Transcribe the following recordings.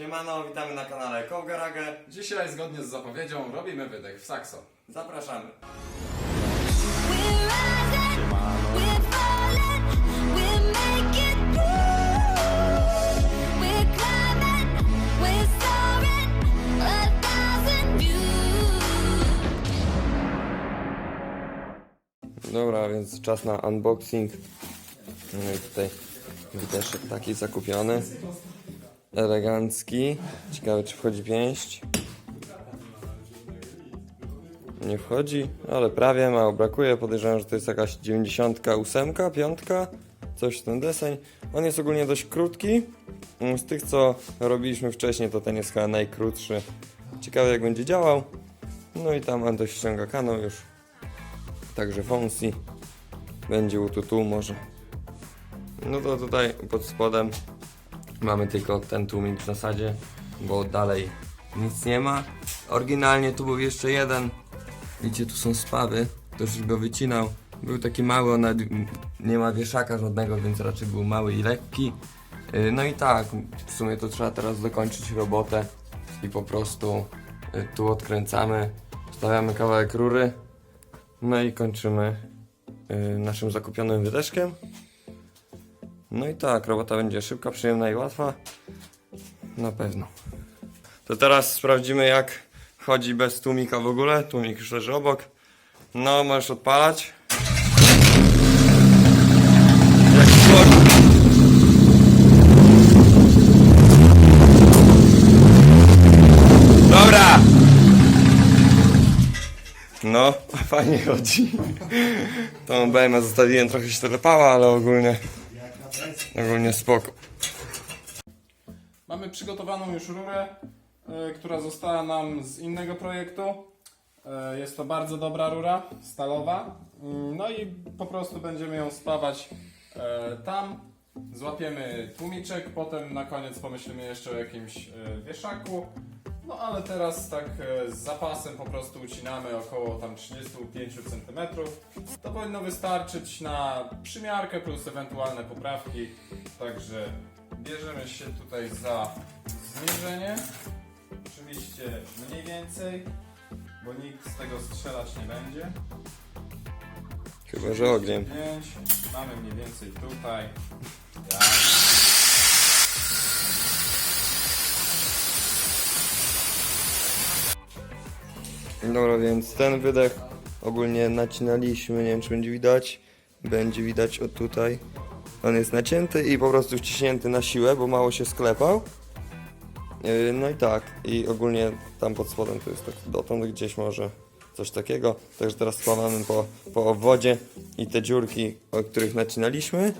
Siemano, witamy na kanale Kowgarage. Dzisiaj, zgodnie z zapowiedzią, robimy wydech w sakso. Zapraszamy. Dobra, więc czas na unboxing. No i tutaj wydeszek taki zakupiony. Elegancki. Ciekawe czy wchodzi pięść. Nie wchodzi, ale prawie mało brakuje. Podejrzewam, że to jest jakaś 98, 5, coś ten deseń. On jest ogólnie dość krótki. Z tych co robiliśmy wcześniej, to ten jest chyba najkrótszy. Ciekawe jak będzie działał. No i tam Antoś ściąga kanał już. Także Fonsi będzie ututu może. No to tutaj pod spodem mamy tylko ten tłumik w zasadzie, bo dalej nic nie ma. Oryginalnie tu był jeszcze jeden. Widzicie, tu są spawy. Ktoś już go wycinał. Był taki mały, on nie ma wieszaka żadnego, więc raczej był mały i lekki. Yy, No i tak, w sumie to trzeba teraz dokończyć robotę i po prostu yy, tu odkręcamy, stawiamy kawałek rury, no i kończymy yy, naszym zakupionym wydeszkiem. No i tak, robota będzie szybka, przyjemna i łatwa. Na pewno. To teraz sprawdzimy jak chodzi bez tłumika w ogóle. Tłumik już leży obok. No, możesz odpalać. Dobra! No, fajnie chodzi. Tą BMA zostawiłem, trochę się telepała, ale ogólnie, ogólnie spoko. Mamy przygotowaną już rurę, e, która została nam z innego projektu. E, jest to bardzo dobra rura, stalowa. Mm, No i po prostu będziemy ją spawać e, tam. Złapiemy tłumiczek, potem na koniec pomyślimy jeszcze o jakimś wieszaku. No ale teraz tak e, z zapasem po prostu ucinamy około tam 35 cm. To powinno wystarczyć na przymiarkę plus ewentualne poprawki. Także bierzemy się tutaj za zmierzenie. Oczywiście mniej więcej, bo nikt z tego strzelać nie będzie. Chyba, że ogniem. 5, mamy mniej więcej tutaj. Dobra, więc ten wydech ogólnie nacinaliśmy, nie wiem czy będzie widać. Będzie widać od tutaj. On jest nacięty i po prostu wciśnięty na siłę, bo mało się sklepał. Yy, No i tak, i ogólnie tam pod spodem to jest tak dotąd gdzieś może coś takiego. Także teraz spławamy po, po obwodzie i te dziurki, o których nacinaliśmy.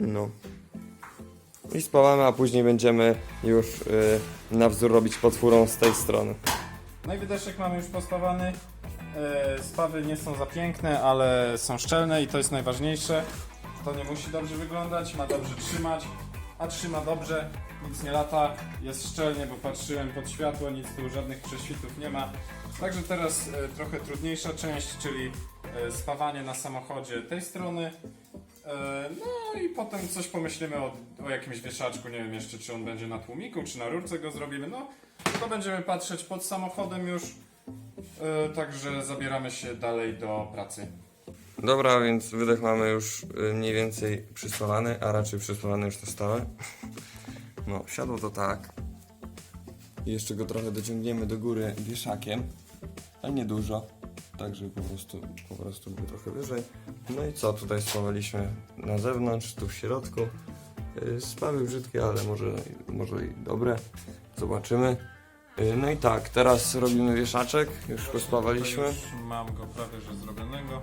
No. I spawamy, a później będziemy już yy, na wzór robić potwórą z tej strony. No i wydeszek mamy już pospawany. E, Spawy nie są za piękne, ale są szczelne i to jest najważniejsze. To nie musi dobrze wyglądać, ma dobrze trzymać, a trzyma dobrze, nic nie lata, jest szczelnie, bo patrzyłem pod światło, nic tu żadnych prześwitów nie ma. Także teraz e, trochę trudniejsza część, czyli e, spawanie na samochodzie tej strony. E, No i potem coś pomyślimy o, o jakimś wieszaczku, nie wiem jeszcze czy on będzie na tłumiku, czy na rurce go zrobimy. No to będziemy patrzeć pod samochodem już. E, Także zabieramy się dalej do pracy. Dobra, więc wydech mamy już y, mniej więcej przyspawany, a raczej przyspawany już na stałe. No, siadło to tak. I jeszcze go trochę dociągniemy do góry wieszakiem, ale nie dużo. Także po prostu, po prostu był trochę wyżej. No i co, tutaj spawaliśmy na zewnątrz, tu w środku. Y, Spawy brzydkie, ale może, może i dobre. Zobaczymy. Y, No i tak, teraz robimy wieszaczek, już pospawaliśmy. To Już mam go prawie że zrobionego.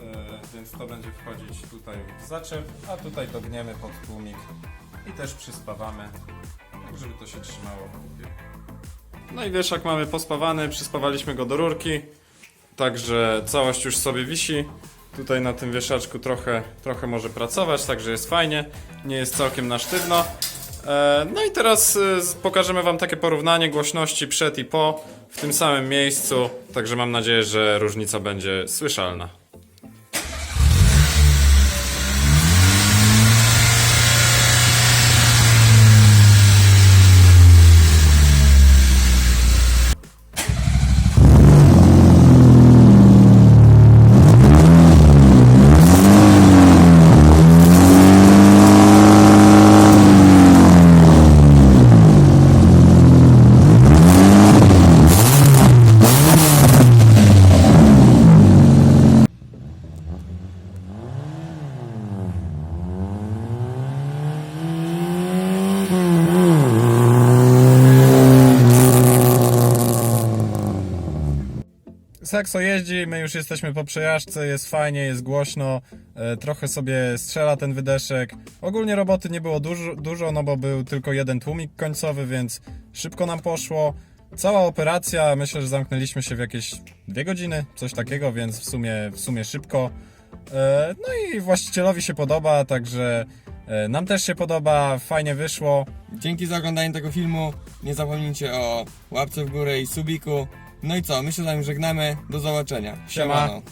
E, Więc to będzie wchodzić tutaj w zaczep, a tutaj dogniemy pod tłumik i też przyspawamy, tak żeby to się trzymało w. No i wieszak mamy pospawany, przyspawaliśmy go do rurki, także całość już sobie wisi. Tutaj na tym wieszaczku trochę, trochę może pracować, także jest fajnie, nie jest całkiem na sztywno. E, No i teraz e, pokażemy Wam takie porównanie głośności przed i po w tym samym miejscu, także mam nadzieję, że różnica będzie słyszalna. Saxo jeździ, my już jesteśmy po przejażdżce, jest fajnie, jest głośno, e, trochę sobie strzela ten wydeszek. Ogólnie roboty nie było dużo, dużo, no bo był tylko jeden tłumik końcowy, więc szybko nam poszło. Cała operacja, myślę, że zamknęliśmy się w jakieś dwie godziny, coś takiego, więc w sumie, w sumie szybko. E, No i właścicielowi się podoba, także e, nam też się podoba, fajnie wyszło. Dzięki za oglądanie tego filmu. Nie zapomnijcie o łapce w górę i subiku. No i co, my się z wami żegnamy. Do zobaczenia. Siema. Siemano.